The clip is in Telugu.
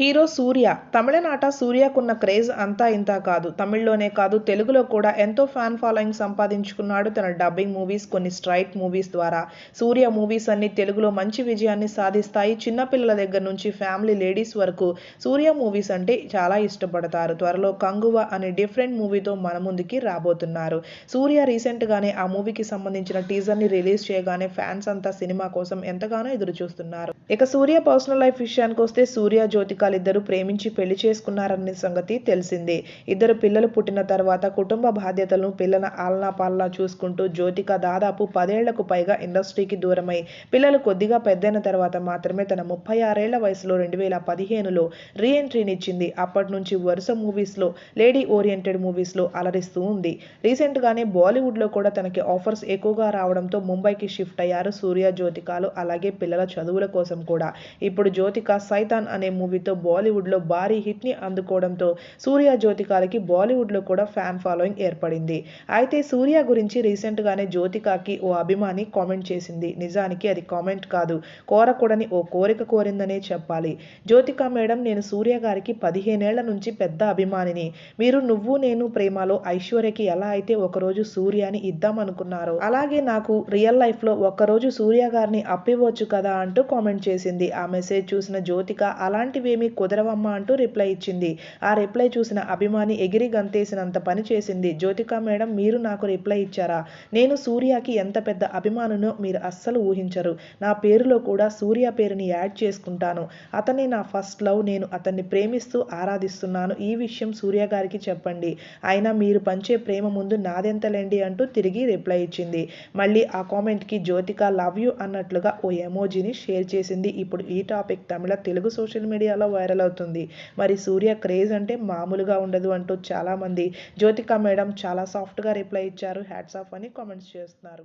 హీరో సూర్య. తమిళనాట సూర్యకున్న క్రేజ్ అంతా ఇంతా కాదు. తమిళ్ళోనే కాదు తెలుగులో కూడా ఎంతో ఫ్యాన్ ఫాలోయింగ్ సంపాదించుకున్నాడు తన డబ్బింగ్ మూవీస్ కొన్ని స్ట్రైట్ మూవీస్ ద్వారా. సూర్య మూవీస్ అన్ని తెలుగులో మంచి విజయాన్ని సాధిస్తాయి. చిన్నపిల్లల దగ్గర నుంచి ఫ్యామిలీ లేడీస్ వరకు సూర్య మూవీస్ అంటే చాలా ఇష్టపడతారు. త్వరలో కంగువ అనే డిఫరెంట్ మూవీతో మన ముందుకి రాబోతున్నారు. సూర్య రీసెంట్ గానే ఆ మూవీకి సంబంధించిన టీజర్ని రిలీజ్ చేయగానే ఫ్యాన్స్ అంతా సినిమా కోసం ఎంతగానో ఎదురు చూస్తున్నారు ఇక సూర్య పర్సనల్ లైఫ్ విషయానికి వస్తే సూర్య జ్యోతికాలు ఇద్దరు ప్రేమించి పెళ్ళి చేసుకున్నారనే సంగతి తెలిసిందే. ఇద్దరు పిల్లలు పుట్టిన తర్వాత కుటుంబ బాధ్యతలను పిల్లల ఆలనా పాలనా చూసుకుంటూ జ్యోతిక దాదాపు పదేళ్ళకు పైగా ఇండస్ట్రీకి దూరమై పిల్లలు కొద్దిగా పెద్దైన తర్వాత మాత్రమే తన ముప్పై ఆరేళ్ళ వయసులో రెండు వేల పదిహేనులో రీఎంట్రీనిచ్చింది. అప్పటి నుంచి వరుస మూవీస్లో లేడీ ఓరియంటెడ్ మూవీస్లో అలరిస్తూ ఉంది. రీసెంట్గానే బాలీవుడ్లో కూడా తనకి ఆఫర్స్ ఎక్కువగా రావడంతో ముంబైకి షిఫ్ట్ అయ్యారు సూర్య జ్యోతికాలు. అలాగే పిల్లల చదువుల కోసం కూడా. ఇప్పుడు జ్యోతిక సైతాన్ అనే మూవీతో బాలీవుడ్లో భారీ హిట్ని అందుకోవడంతో సూర్య జ్యోతికాలకి బాలీవుడ్లో కూడా ఫ్యాన్ ఫాలోయింగ్ ఏర్పడింది. అయితే సూర్య గురించి రీసెంట్గానే జ్యోతికాకి ఓ అభిమాని కామెంట్ చేసింది. నిజానికి అది కామెంట్ కాదు కోరకూడని ఓ కోరిక కోరిందనే చెప్పాలి. జ్యోతిక మేడం నేను సూర్య గారికి పదిహేనేళ్ళ నుంచి పెద్ద అభిమానిని. మీరు నువ్వు నేను ప్రేమలో ఐశ్వర్యకి ఎలా అయితే ఒకరోజు సూర్యని ఇద్దాం అనుకున్నారో అలాగే నాకు రియల్ లైఫ్లో ఒకరోజు సూర్య గారిని అప్పివచ్చు కదా అంటూ కామెంట్ చేసింది. ఆ మెసేజ్ చూసిన జ్యోతిక అలాంటివేమీ కుదరవమ్మా అంటూ రిప్లై ఇచ్చింది. ఆ రిప్లై చూసిన అభిమాని ఎగిరి గంతేసినంత పని చేసింది. జ్యోతిక మేడం మీరు నాకు రిప్లై ఇచ్చారా? నేను సూర్యకి ఎంత పెద్ద అభిమానునో మీరు అస్సలు ఊహించరు. నా పేరులో కూడా సూర్య పేరుని యాడ్ చేసుకుంటాను. అతనే నా ఫస్ట్ లవ్ నేను అతన్ని ప్రేమిస్తూ ఆరాధిస్తున్నాను. ఈ విషయం సూర్య గారికి చెప్పండి. అయినా మీరు పంచే ప్రేమ ముందు నాదెంతలేండి అంటూ తిరిగి రిప్లై ఇచ్చింది. మళ్ళీ ఆ కామెంట్కి జ్యోతిక లవ్ యూ అన్నట్లుగా ఓ ఎమోజీని షేర్ చేసింది. ఇప్పుడు ఈ టాపిక్ తమిళ తెలుగు సోషల్ మీడియాలో వైరల్ అవుతుంది. మరి సూర్య క్రేజ్ అంటే మామూలుగా ఉండదు అంటూ చాలామంది. జ్యోతిక మేడం చాలా సాఫ్ట్గా రిప్లై ఇచ్చారు. హ్యాట్స్ ఆఫ్ అని కామెంట్స్ చేస్తున్నారు.